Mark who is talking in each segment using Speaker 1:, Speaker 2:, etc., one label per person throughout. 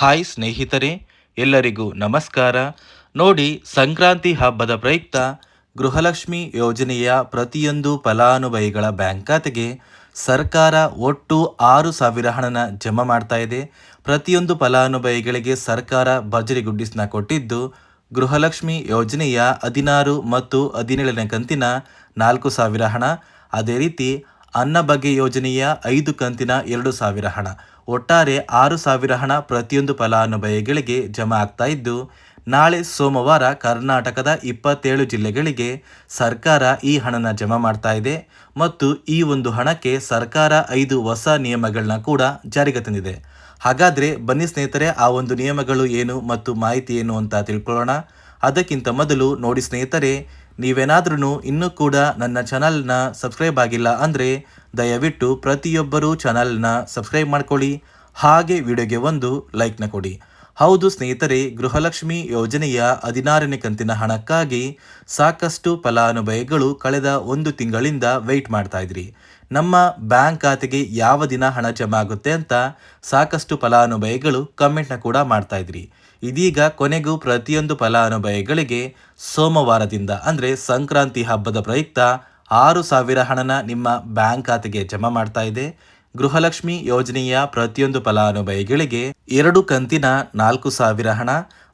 Speaker 1: Hi ಸ್ನೇಹಿತರೆ, ಎಲ್ಲರಿಗೂ ನಮಸ್ಕಾರ. ನೋಡಿ, ಸಂಕ್ರಾಂತಿ ಹಬ್ಬದ ಪ್ರಯುಕ್ತ ಗೃಹಲಕ್ಷ್ಮಿ ಯೋಜನೆಯ ಪ್ರತಿಯೊಂದು ಫಲಾನುಭವಿಗಳ ಬ್ಯಾಂಕ್ ಖಾತೆಗೆ ಸರ್ಕಾರ ಒಟ್ಟು ಆರು ಸಾವಿರ ಹಣನ ಜಮಾ ಮಾಡ್ತಾ ಇದೆ. ಪ್ರತಿಯೊಂದು ಫಲಾನುಭವಿಗಳಿಗೆ ಸರ್ಕಾರ ಭಜರಿ ಗುಡ್ಡಿಸ್ನ ಕೊಟ್ಟಿದ್ದು, ಗೃಹಲಕ್ಷ್ಮಿ ಯೋಜನೆಯ ಹದಿನಾರು ಮತ್ತು ಹದಿನೇಳನೇ ಕಂತಿನ ನಾಲ್ಕು ಸಾವಿರ ಹಣ. ಅದೇ ರೀತಿ ಅನ್ನಭಾಗ್ಯ ಯೋಜನೆಯ ಐದು ಕಂತಿನ ಎರಡು ಸಾವಿರ ಹಣ. ಒಟ್ಟಾರೆ ಆರು ಸಾವಿರ ಹಣ ಪ್ರತಿಯೊಂದು ಫಲಾನುಭವಿಗಳಿಗೆ ಜಮಾ ಆಗ್ತಾ ಇದ್ದು, ನಾಳೆ ಸೋಮವಾರ ಕರ್ನಾಟಕದ ಇಪ್ಪತ್ತೇಳು ಜಿಲ್ಲೆಗಳಿಗೆ ಸರ್ಕಾರ ಈ ಹಣನ ಜಮಾ ಮಾಡ್ತಾ ಇದೆ ಮತ್ತು ಈ ಒಂದು ಹಣಕ್ಕೆ ಸರ್ಕಾರ ಐದು ಹೊಸ ನಿಯಮಗಳನ್ನ ಕೂಡ ಜಾರಿಗೆ ತಂದಿದೆ. ಹಾಗಾದರೆ ಬನ್ನಿ ಸ್ನೇಹಿತರೆ, ಆ ಒಂದು ನಿಯಮಗಳು ಏನು ಮತ್ತು ಮಾಹಿತಿ ಏನು ಅಂತ ತಿಳ್ಕೊಳ್ಳೋಣ. ಅದಕ್ಕಿಂತ ಮೊದಲು ನೋಡಿ ಸ್ನೇಹಿತರೆ ನೀವೇನಾದ್ರೂ ಇನ್ನೂ ಕೂಡ ನನ್ನ ಚಾನಲ್ನ ಸಬ್ಸ್ಕ್ರೈಬ್ ಆಗಿಲ್ಲ ಅಂದರೆ ದಯವಿಟ್ಟು ಪ್ರತಿಯೊಬ್ಬರೂ ಚಾನಲ್ನ ಸಬ್ಸ್ಕ್ರೈಬ್ ಮಾಡ್ಕೊಳ್ಳಿ. ಹಾಗೆ ವಿಡಿಯೋಗೆ ಒಂದು ಲೈಕ್ನ ಕೊಡಿ. ಹೌದು ಸ್ನೇಹಿತರೆ, ಗೃಹಲಕ್ಷ್ಮಿ ಯೋಜನೆಯ ಹದಿನಾರನೇ ಕಂತಿನ ಹಣಕ್ಕಾಗಿ ಸಾಕಷ್ಟು ಫಲಾನುಭವಿಗಳು ಕಳೆದ ಒಂದು ತಿಂಗಳಿಂದ ವೆಯ್ಟ್ ಮಾಡ್ತಾ ಇದ್ರಿ. ನಮ್ಮ ಬ್ಯಾಂಕ್ ಖಾತೆಗೆ ಯಾವ ದಿನ ಹಣ ಜಮಾ ಆಗುತ್ತೆ ಅಂತ ಸಾಕಷ್ಟು ಫಲಾನುಭವಿಗಳು ಕಮೆಂಟ್ನ ಕೂಡ ಮಾಡ್ತಾ ಇದ್ರಿ. ಇದೀಗ ಕೊನೆಗೂ ಪ್ರತಿಯೊಂದು ಫಲಾನುಭವಿಗಳಿಗೆ ಸೋಮವಾರದಿಂದ ಅಂದರೆ ಸಂಕ್ರಾಂತಿ ಹಬ್ಬದ ಪ್ರಯುಕ್ತ ಆರು ಸಾವಿರ ಹಣನ ನಿಮ್ಮ ಬ್ಯಾಂಕ್ ಖಾತೆಗೆ ಜಮಾ ಮಾಡ್ತಾ ಇದೆ. ಗೃಹಲಕ್ಷ್ಮಿ ಯೋಜನೆಯ ಪ್ರತಿಯೊಂದು ಫಲಾನುಭವಿಗಳಿಗೆ ಎರಡು ಕಂತಿನ ನಾಲ್ಕು ಸಾವಿರ ಹಣ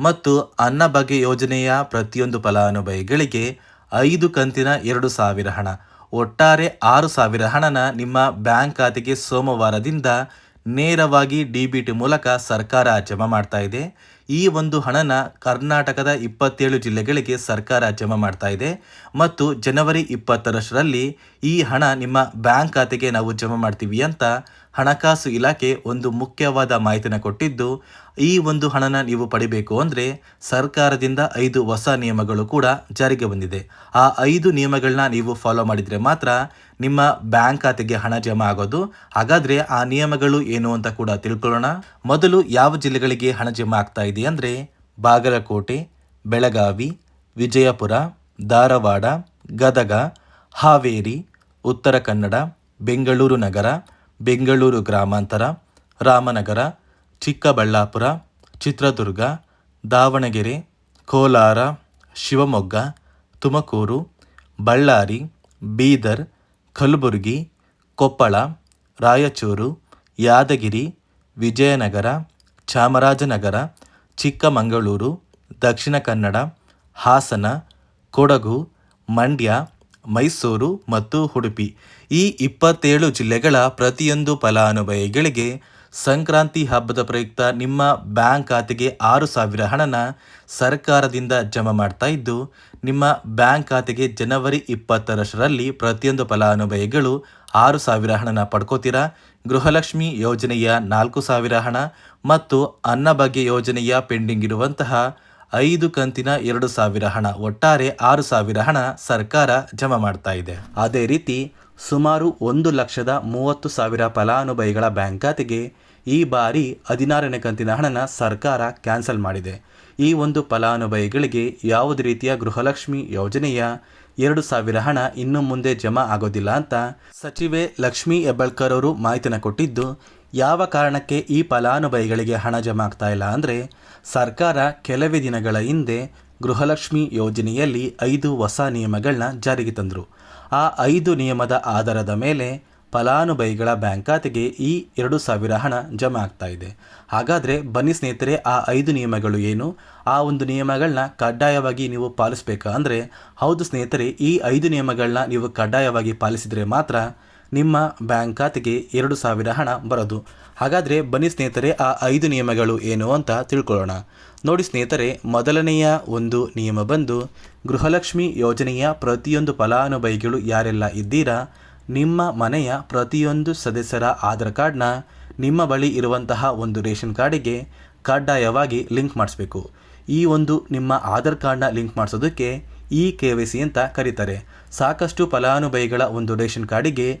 Speaker 1: ಮತ್ತು ಅನ್ನಭಾಗ್ಯ ಯೋಜನೆಯ ಪ್ರತಿಯೊಂದು ಫಲಾನುಭವಿಗಳಿಗೆ ಐದು ಕಂತಿನ ಎರಡು ಸಾವಿರ ಹಣ. ಒಟ್ಟಾರೆ ಆರು ಸಾವಿರ ಹಣನ ನಿಮ್ಮ ಬ್ಯಾಂಕ್ ಖಾತೆಗೆ ಸೋಮವಾರದಿಂದ ನೇರವಾಗಿ ಡಿ ಬಿ ಟಿ ಮೂಲಕ ಸರ್ಕಾರ ಜಮಾ ಮಾಡ್ತಾ ಇದೆ. ಈ ಒಂದು ಹಣನ ಕರ್ನಾಟಕದ ಇಪ್ಪತ್ತೇಳು ಜಿಲ್ಲೆಗಳಿಗೆ ಸರ್ಕಾರ ಜಮಾ ಮಾಡ್ತಾ ಇದೆ. ಮತ್ತು ಜನವರಿ ಇಪ್ಪತ್ತರಷ್ಟರಲ್ಲಿ ಈ ಹಣ ನಿಮ್ಮ ಬ್ಯಾಂಕ್ ಖಾತೆಗೆ ನಾವು ಜಮಾ ಮಾಡ್ತೀವಿ ಅಂತ ಹಣಕಾಸು ಇಲಾಖೆ ಒಂದು ಮುಖ್ಯವಾದ ಮಾಹಿತಿನ ಕೊಟ್ಟಿದ್ದು, ಈ ಒಂದು ಹಣನ ನೀವು ಪಡಿಬೇಕು ಅಂದರೆ ಸರ್ಕಾರದಿಂದ ಐದು ಹೊಸ ನಿಯಮಗಳು ಕೂಡ ಜಾರಿಗೆ ಬಂದಿದೆ. ಆ ಐದು ನಿಯಮಗಳನ್ನ ನೀವು ಫಾಲೋ ಮಾಡಿದರೆ ಮಾತ್ರ ನಿಮ್ಮ ಬ್ಯಾಂಕ್ ಖಾತೆಗೆ ಹಣ ಜಮಾ ಆಗೋದು. ಹಾಗಾದರೆ ಆ ನಿಯಮಗಳು ಏನು ಅಂತ ಕೂಡ ತಿಳ್ಕೊಳ್ಳೋಣ. ಮೊದಲು ಯಾವ ಜಿಲ್ಲೆಗಳಿಗೆ ಹಣ ಜಮಾ ಆಗ್ತಾ ಇದೆ ಅಂದರೆ ಬಾಗಲಕೋಟೆ, ಬೆಳಗಾವಿ, ವಿಜಯಪುರ, ಧಾರವಾಡ, ಗದಗ, ಹಾವೇರಿ, ಉತ್ತರ ಕನ್ನಡ, ಬೆಂಗಳೂರು ನಗರ ಬೆಂಗಳೂರು ಗ್ರಾಮಾಂತರ, ರಾಮನಗರ, ಚಿಕ್ಕಬಳ್ಳಾಪುರ, ಚಿತ್ರದುರ್ಗ, ದಾವಣಗೆರೆ, ಕೋಲಾರ, ಶಿವಮೊಗ್ಗ, ತುಮಕೂರು, ಬಳ್ಳಾರಿ, ಬೀದರ್, ಕಲಬುರಗಿ, ಕೊಪ್ಪಳ, ರಾಯಚೂರು, ಯಾದಗಿರಿ, ವಿಜಯನಗರ, ಚಾಮರಾಜನಗರ, ಚಿಕ್ಕಮಗಳೂರು, ದಕ್ಷಿಣ ಕನ್ನಡ, ಹಾಸನ, ಕೊಡಗು, ಮಂಡ್ಯ ಮೈಸೂರು ಮತ್ತು ಉಡುಪಿ. ಈ ಇಪ್ಪತ್ತೇಳು ಜಿಲ್ಲೆಗಳ ಪ್ರತಿಯೊಂದು ಫಲಾನುಭವಿಗಳಿಗೆ ಸಂಕ್ರಾಂತಿ ಹಬ್ಬದ ಪ್ರಯುಕ್ತ ನಿಮ್ಮ ಬ್ಯಾಂಕ್ ಖಾತೆಗೆ ಆರು ಸಾವಿರ ಹಣನ ಸರ್ಕಾರದಿಂದ ಜಮಾ ಮಾಡ್ತಾ ಇದ್ದು, ನಿಮ್ಮ ಬ್ಯಾಂಕ್ ಖಾತೆಗೆ ಜನವರಿ ಇಪ್ಪತ್ತರಷ್ಟರಲ್ಲಿ ಪ್ರತಿಯೊಂದು ಫಲಾನುಭವಿಗಳು ಆರು ಸಾವಿರ ಹಣನ ಪಡ್ಕೋತೀರಾ? ಗೃಹಲಕ್ಷ್ಮಿ ಯೋಜನೆಯ ನಾಲ್ಕು ಸಾವಿರ ಹಣ ಮತ್ತು ಅನ್ನಭಾಗ್ಯ ಯೋಜನೆಯ ಪೆಂಡಿಂಗ್ ಇರುವಂತಹ ಐದು ಕಂತಿನ ಎರಡು ಸಾವಿರ ಹಣ, ಒಟ್ಟಾರೆ ಆರು ಸಾವಿರ ಹಣ ಸರ್ಕಾರ ಜಮಾ ಮಾಡ್ತಾ ಇದೆ. ಅದೇ ರೀತಿ, ಸುಮಾರು ಒಂದು ಲಕ್ಷದ ಮೂವತ್ತು ಸಾವಿರ ಫಲಾನುಭವಿಗಳ ಬ್ಯಾಂಕ್ ಖಾತೆಗೆ ಈ ಬಾರಿ ಹದಿನಾರನೇ ಕಂತಿನ ಹಣನ ಸರ್ಕಾರ ಕ್ಯಾನ್ಸಲ್ ಮಾಡಿದೆ. ಈ ಒಂದು ಫಲಾನುಭವಿಗಳಿಗೆ ಯಾವುದೇ ರೀತಿಯ ಗೃಹಲಕ್ಷ್ಮಿ ಯೋಜನೆಯ ಎರಡು ಸಾವಿರ ಹಣ ಇನ್ನು ಮುಂದೆ ಜಮಾ ಆಗೋದಿಲ್ಲ ಅಂತ ಸಚಿವೆ ಲಕ್ಷ್ಮೀ ಹೆಬ್ಬಳ್ಕರ್ ಅವರು ಮಾಹಿತಿನ ಕೊಟ್ಟಿದ್ದು ಯಾವ ಕಾರಣಕ್ಕೆ ಈ ಫಲಾನುಭವಿಗಳಿಗೆ ಹಣ ಜಮಾ ಆಗ್ತಾ ಇಲ್ಲ ಅಂದರೆ ಸರ್ಕಾರ ಕೆಲವೇ ದಿನಗಳ ಹಿಂದೆ ಗೃಹಲಕ್ಷ್ಮಿ ಯೋಜನೆಯಲ್ಲಿ ಐದು ಹೊಸ ನಿಯಮಗಳನ್ನ ಜಾರಿಗೆ ತಂದರು. ಆ ಐದು ನಿಯಮದ ಆಧಾರದ ಮೇಲೆ ಫಲಾನುಭವಿಗಳ ಬ್ಯಾಂಕ್ ಖಾತೆಗೆ ಈ ಎರಡು ಸಾವಿರ ಹಣ ಜಮಾ ಆಗ್ತಾ ಇದೆ. ಹಾಗಾದರೆ ಬನ್ನಿ ಸ್ನೇಹಿತರೆ, ಆ ಐದು ನಿಯಮಗಳು ಏನು? ಆ ಒಂದು ನಿಯಮಗಳನ್ನ ಕಡ್ಡಾಯವಾಗಿ ನೀವು ಪಾಲಿಸಬೇಕಾ ಅಂದರೆ, ಹೌದು ಸ್ನೇಹಿತರೆ, ಈ ಐದು ನಿಯಮಗಳನ್ನ ನೀವು ಕಡ್ಡಾಯವಾಗಿ ಪಾಲಿಸಿದರೆ ಮಾತ್ರ ನಿಮ್ಮ ಬ್ಯಾಂಕ್ ಖಾತೆಗೆ ಎರಡು ಸಾವಿರ ಹಣ ಬರೋದು. ಹಾಗಾದರೆ ಬನ್ನಿ ಸ್ನೇಹಿತರೆ, ಆ ಐದು ನಿಯಮಗಳು ಏನು ಅಂತ ತಿಳ್ಕೊಳ್ಳೋಣ. ನೋಡಿ ಸ್ನೇಹಿತರೆ, ಮೊದಲನೆಯ ಒಂದು ನಿಯಮ ಬಂದು, ಗೃಹಲಕ್ಷ್ಮಿ ಯೋಜನೆಯ ಪ್ರತಿಯೊಂದು ಫಲಾನುಭವಿಗಳು ಯಾರೆಲ್ಲ ಇದ್ದೀರಾ? ನಿಮ್ಮ ಮನೆಯ ಪ್ರತಿಯೊಂದು ಸದಸ್ಯರ ಆಧಾರ್ ಕಾರ್ಡ್ನ ನಿಮ್ಮ ಬಳಿ ಇರುವಂತಹ ಒಂದು ರೇಷನ್ ಕಾರ್ಡಿಗೆ ಕಡ್ಡಾಯವಾಗಿ ಲಿಂಕ್ ಮಾಡಿಸ್ಬೇಕು. ಈ ಒಂದು ನಿಮ್ಮ ಆಧಾರ್ ಕಾರ್ಡ್ನ ಲಿಂಕ್ ಮಾಡಿಸೋದಕ್ಕೆ ಇ ಕೆ ವೈ ಸಿ ಅಂತ ಕರೀತಾರೆ. ಸಾಕಷ್ಟು ಫಲಾನುಭವಿಗಳ ಒಂದು ರೇಷನ್ ಕಾರ್ಡಿಗೆ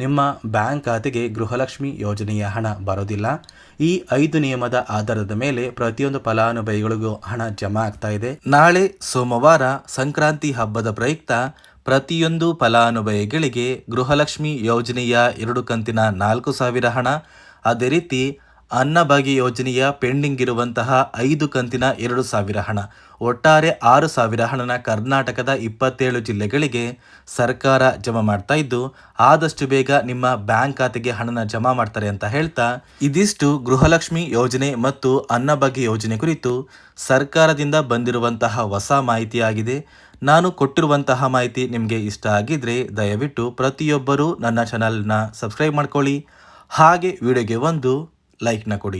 Speaker 1: ನಿಮ್ಮ ಬ್ಯಾಂಕ್ ಖಾತೆಗೆ ಗೃಹಲಕ್ಷ್ಮಿ ಯೋಜನೆಯ ಹಣ ಬರೋದಿಲ್ಲ. ಈ ಐದು ನಿಯಮದ ಆಧಾರದ ಮೇಲೆ ಪ್ರತಿಯೊಂದು ಫಲಾನುಭವಿಗಳಿಗೂ ಹಣ ಜಮಾ ಆಗ್ತಾ ಇದೆ. ನಾಳೆ ಸೋಮವಾರ ಸಂಕ್ರಾಂತಿ ಹಬ್ಬದ ಪ್ರಯುಕ್ತ ಪ್ರತಿಯೊಂದು ಫಲಾನುಭವಿಗಳಿಗೆ ಗೃಹಲಕ್ಷ್ಮಿ ಯೋಜನೆಯ ಎರಡು ಕಂತಿನ ನಾಲ್ಕು ಸಾವಿರ ಹಣ. ಅದೇ ರೀತಿ ಅನ್ನಭಾಗ್ಯ ಯೋಜನೆಯ ಪೆಂಡಿಂಗ್ ಇರುವಂತಹ ಐದು ಕಂತಿನ ಎರಡು ಸಾವಿರ ಹಣ. ಒಟ್ಟಾರೆ ಆರು ಸಾವಿರ ಹಣನ ಕರ್ನಾಟಕದ ಇಪ್ಪತ್ತೇಳು ಜಿಲ್ಲೆಗಳಿಗೆ ಸರ್ಕಾರ ಜಮಾ ಮಾಡ್ತಾ ಇದ್ದು, ಆದಷ್ಟು ಬೇಗ ನಿಮ್ಮ ಬ್ಯಾಂಕ್ ಖಾತೆಗೆ ಹಣನ ಜಮಾ ಮಾಡ್ತಾರೆ ಅಂತ ಹೇಳ್ತಾ, ಇದಿಷ್ಟು ಗೃಹಲಕ್ಷ್ಮಿ ಯೋಜನೆ ಮತ್ತು ಅನ್ನಭಾಗ್ಯ ಯೋಜನೆ ಕುರಿತು ಸರ್ಕಾರದಿಂದ ಬಂದಿರುವಂತಹ ಹೊಸ ಮಾಹಿತಿಯಾಗಿದೆ. ನಾನು ಕೊಟ್ಟಿರುವಂತಹ ಮಾಹಿತಿ ನಿಮಗೆ ಇಷ್ಟ ಆಗಿದ್ರೆ ದಯವಿಟ್ಟು ಪ್ರತಿಯೊಬ್ಬರೂ ನನ್ನ ಚಾನಲ್ನ ಸಬ್ಸ್ಕ್ರೈಬ್ ಮಾಡ್ಕೊಳ್ಳಿ. ಹಾಗೆ ವಿಡಿಯೋಗೆ ಒಂದು ಲೈಕ್ನ ಕೊಡಿ